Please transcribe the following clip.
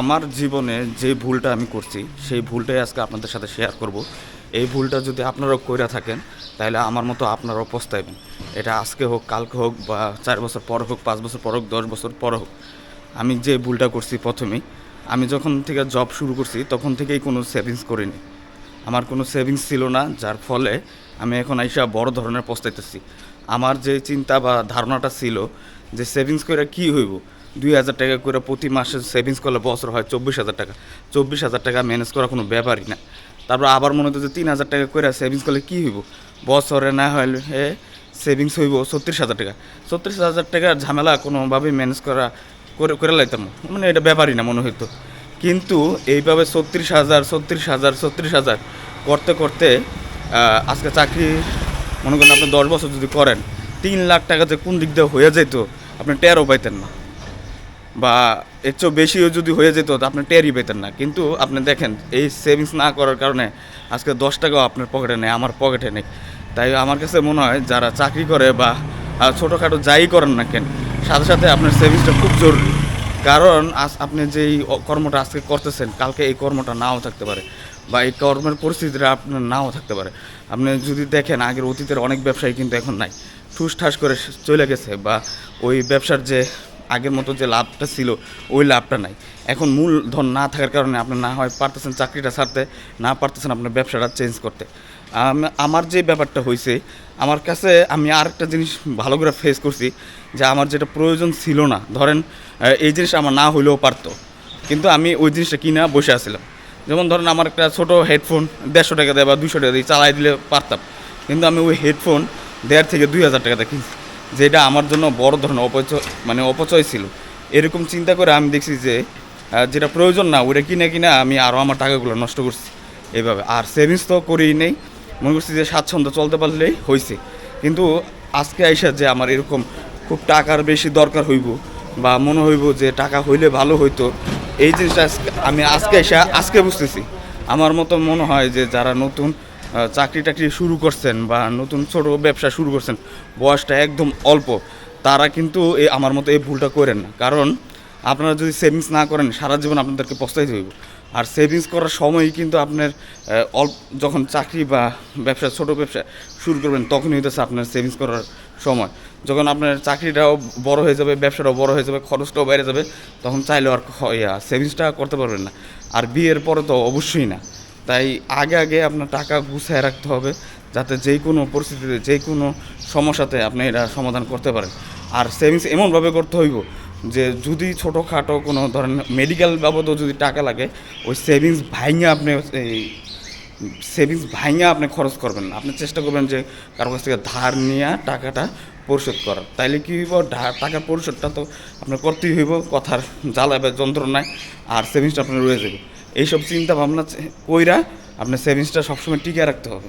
আমার জীবনে যে ভুলটা আমি করছি, সেই ভুলটাই আজকে আপনাদের সাথে শেয়ার করব। এই ভুলটা যদি আপনারাও কইরা থাকেন, তাহলে আমার মতো আপনারাও পস্তাইবেন। এটা আজকে হোক, কালকে হোক বা চার বছর পর হোক, পাঁচ বছর পর হোক, দশ বছর পর হোক, আমি যে ভুলটা করছি প্রথমেই, আমি যখন থেকে জব শুরু করছি, তখন থেকেই কোনো সেভিংস করিনি। আমার কোনো সেভিংস ছিল না, যার ফলে আমি এখন আইসা বড় ধরনের পস্তাইতেছি। আমার যে চিন্তা বা ধারণাটা ছিল যে সেভিংস করে কি হইব দুই হাজার টাকা করে প্রতি মাসে সেভিংস করলে বছর হয় চব্বিশ হাজার টাকা। চব্বিশ হাজার টাকা ম্যানেজ করা কোনো ব্যাপারই না। তারপর আবার মনে হতো যে তিন হাজার টাকা করে সেভিংস করলে কী হইব? বছরে না হলে সেভিংস হইব ছত্রিশ হাজার টাকা। ছত্রিশ হাজার টাকার ঝামেলা কোনোভাবেই ম্যানেজ করা, করে করে লাইতাম মানে এটা ব্যাপারই না মনে হইতো কিন্তু এইভাবে ছত্রিশ হাজার ছত্রিশ হাজার ছত্রিশ হাজার করতে করতে আজকে চাকরি, মনে করেন আপনি দশ বছর যদি করেন, তিন লাখ টাকা যে কোন দিক দিয়ে হয়ে যেত আপনি টেরও পাইতেন না। বা এর চেয়েও বেশিও যদি হয়ে যেত, তো আপনি টেরই পেতেন না। কিন্তু আপনি দেখেন, এই সেভিংস না করার কারণে আজকে দশ টাকাও আপনার পকেটে নেই, আমার পকেটে নেই। তাই আমার কাছে মনে হয়, যারা চাকরি করে বা ছোটোখাটো যাই করেন না কেন, সাথে সাথে আপনার সেভিংসটা খুব জরুরি। কারণ আজ আপনি যেই কর্মটা আজকে করতেছেন, কালকে এই কর্মটা নাও থাকতে পারে বা এই কর্মের পরিস্থিতিটা আপনার নাও থাকতে পারে। আপনি যদি দেখেন, আগের অতীতের অনেক ব্যবসায়ী কিন্তু এখন নাই। ঠুস ঠাস করে চলে গেছে বা ওই ব্যবসার যে আগের মতো যে লাভটা ছিল, ওই লাভটা নাই। এখন মূলধন না থাকার কারণে আপনি না হয় পারতেছেন চাকরিটা ছাড়তে, না পারতেছেন আপনার ব্যবসাটা চেঞ্জ করতে। আমার যে ব্যাপারটা হয়েছে, আমার কাছে আমি আরেকটা জিনিস ভালো করে ফেস করছি, যে আমার যেটা প্রয়োজন ছিল না, ধরেন এই জিনিস আমার না হইলেও পারতো। কিন্তু আমি ওই জিনিসটা কিনা বসে আছিলাম। যেমন ধরেন আমার একটা ছোট হেডফোন দেড়শো টাকা দেয় বা দুশো টাকা দিয়ে, চালাই দিলে পারতাম। কিন্তু আমি ওই হেডফোন দেড় থেকে দুই হাজার টাকা কিনছি। যেটা আমার জন্য বড় ধরনের অপচয় মানে অপচয় ছিল। এরকম চিন্তা করে আমি দেখছি যে যেটা প্রয়োজন না, ওটা কিনে কিনে আমি আরও আমার টাকাগুলো নষ্ট করছি এইভাবে আর সেভিংস তো করেই নেই। মনে করছি যে স্বাচ্ছন্দ্য চলতে পারলেই হয়েছে কিন্তু আজকে আইসা যে আমার এরকম খুব টাকার বেশি দরকার হইব বা মনে হইব যে টাকা হইলে ভালো হইতো, এই জিনিসটা আমি আজকে এসে আজকে বুঝতেছি। আমার মতো মনে হয় যে যারা নতুন চাকরি টাকরি শুরু করছেন বা নতুন ছোট ব্যবসা শুরু করছেন, বয়সটা একদম অল্প, তারা কিন্তু এই আমার মতো এই ভুলটা করেন না। কারণ আপনারা যদি সেভিংস না করেন, সারা জীবন আপনাদেরকে পস্তাইতে হইব। আর সেভিংস করার সময়ই কিন্তু আপনার অল্প, যখন চাকরি বা ব্যবসা, ছোট ব্যবসা শুরু করবেন, তখনই হইতেছে আপনার সেভিংস করার সময়। যখন আপনার চাকরিটাও বড় হয়ে যাবে, ব্যবসাটাও বড় হয়ে যাবে, খরচটাও বেড়ে যাবে, তখন চাইলেও আর সেভিংসটা করতে পারবেন না। আর বিয়ের পরে তো অবশ্যই না। তাই আগে আগে আপনার টাকা গুছায় রাখতে হবে যাতে যে কোনো পরিস্থিতিতে, যে কোনো সমস্যাতে আপনি এটা সমাধান করতে পারেন। আর সেভিংস এমনভাবে করতে হইব যে যদি ছোটোখাটো কোনো ধরেন মেডিকেল বাবদও যদি টাকা লাগে, ওই সেভিংস ভাইঙে আপনি এই সেভিংস ভাইঙা আপনি খরচ করবেন আপনি চেষ্টা করবেন যে কারও কাছ থেকে ধার নিয়ে টাকাটা পরিশোধ করার। তাইলে কী হইব? টাকা পরিশোধটা তো আপনার করতেই হইব, কথার জ্বালা বা যন্ত্রণায়, আর সেভিংসটা আপনার রয়ে যাবে। এইসব চিন্তা ভাবনা কইরা আপনার সেভিংসটা সবসময় টিকে রাখতে হবে।